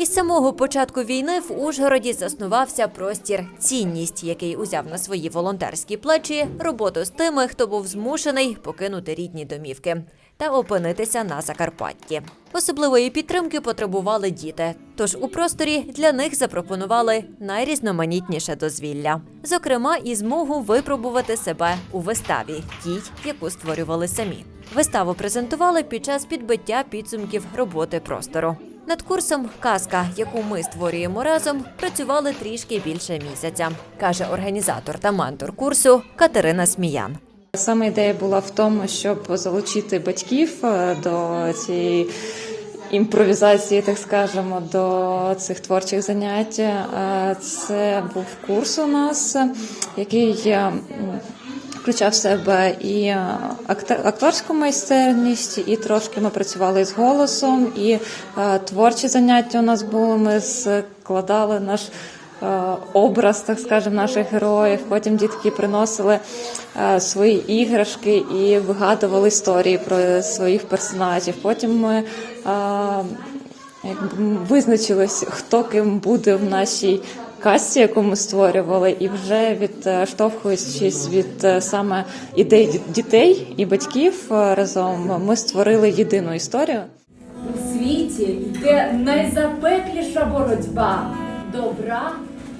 Із самого початку війни в Ужгороді заснувався простір цінність, який узяв на свої волонтерські плечі роботу з тими, хто був змушений покинути рідні домівки та опинитися на Закарпатті. Особливої підтримки потребували діти. Тож у просторі для них запропонували найрізноманітніше дозвілля, зокрема, і змогу випробувати себе у виставі, тій, яку створювали самі. Виставу презентували під час підбиття підсумків роботи простору. Над курсом казка, яку ми створюємо разом, працювали трішки більше місяця, каже організатор та ментор курсу Катерина Сміян. Саме ідея була в тому, щоб залучити батьків е, до цієї імпровізації, так скажемо, до цих творчих занять. Е, Це був курс у нас, який е, включав в себе і е, акторську майстерність, і трошки ми працювали з голосом, і е, творчі заняття у нас були. Ми складали наш е, образ, так скажемо, наших героїв. Потім дітки приносили свої іграшки і вигадували історії про своїх персонажів. Потім ми визначились, хто ким буде в нашій касті, яку ми створювали, і вже відштовхуючись від е, саме ідей дітей і батьків е, разом, ми створили єдину історію. У світі йде найзапекліша боротьба добра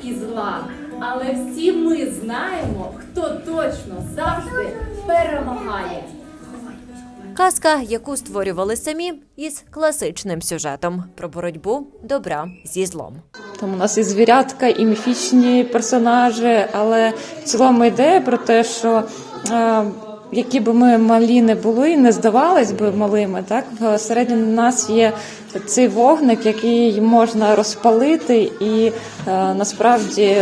і зла. Але всі ми знаємо, хто точно завжди перемагає. Казка, яку створювали самі, із класичним сюжетом про боротьбу добра зі злом. Там у нас і звірятка, і міфічні персонажі, але в цілому ідея про те, що е, які би ми малі не були, не здавались би малими, так всередині нас є цей вогник, який можна розпалити і е, насправді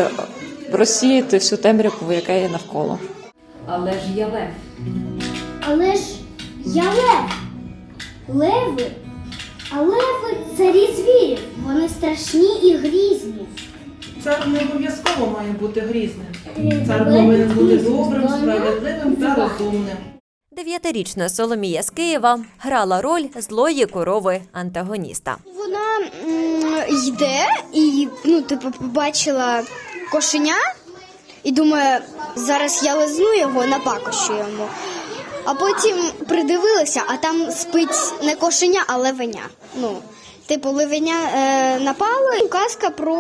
розсіяти всю темряву, яка є навколо. Але ж я лев. Але ж я лев. Леви. А леви царі звірів. Вони страшні і грізні. Цар не обов'язково має бути грізним. Цар повинен бути добрим, справедливим та розумним. Дев'ятирічна Соломія з Києва грала роль злої корови антагоніста. Вона м, йде і ну, типу, побачила кошеня і думає, зараз я лизну його, напакощу йому. А потім придивилася, а там спить не кошеня, а левеня. Ну, типу, левеня е, напало. І Казка про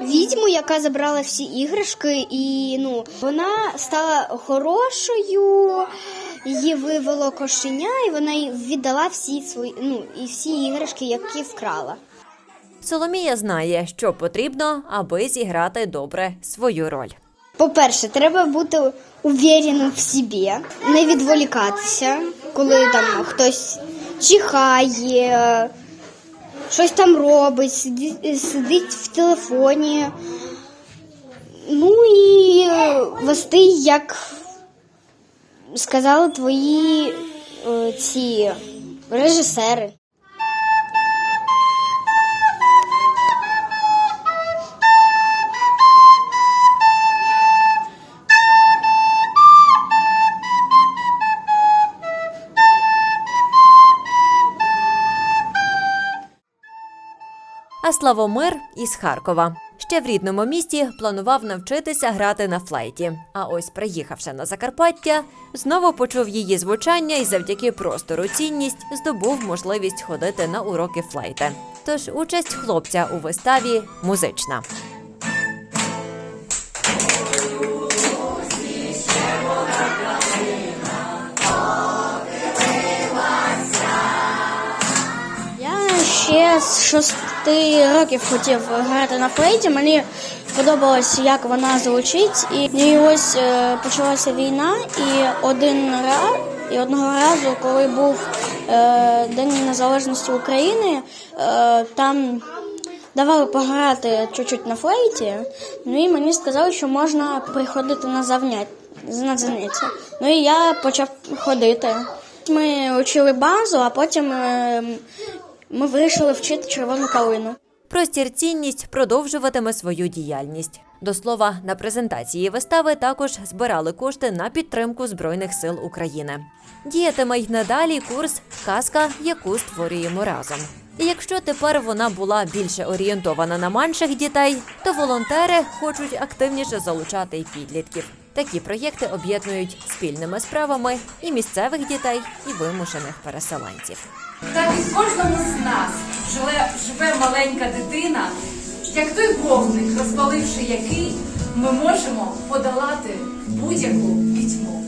відьму, яка забрала всі іграшки, і ну, вона стала хорошою. Її вивело кошеня, і вона віддала всі свої ну і всі іграшки, які вкрала. Соломія знає, що потрібно, аби зіграти добре свою роль. По-перше, треба бути увереним в собі, не відволікатися, коли там хтось чихає, щось там робить, сидить в телефоні. Ну і вести, як сказали твої е, ці режисери. А Славомир із Харкова. Ще в рідному місті планував навчитися грати на флейті. А ось, приїхавши на Закарпаття, знову почув її звучання і завдяки простору цінність здобув можливість ходити на уроки флейти. Тож участь хлопця у виставі музична. Ще з шести років хотів грати на флейті. Мені подобалось, як вона звучить. І, ось е, почалася війна, і один раз, і одного разу, коли був е, День Незалежності України, е, там давали пограти чуть-чуть на флейті. Ну і мені сказали, що можна приходити на заняття. На заняття. Ну і я почав ходити. Ми вчили базу, а потім е, ми вирішили вчити червону калину. Простір цінність продовжуватиме свою діяльність. До слова, на презентації вистави також збирали кошти на підтримку Збройних сил України. Діятиме й надалі курс Казка, яку створюємо разом. І якщо тепер вона була більше орієнтована на менших дітей, то волонтери хочуть активніше залучати й підлітків. Такі проєкти об'єднують спільними справами і місцевих дітей, і вимушених переселенців. Так, і кожному маленька дитина, як той вогник, розпаливши який, ми можемо подолати будь-яку пітьму.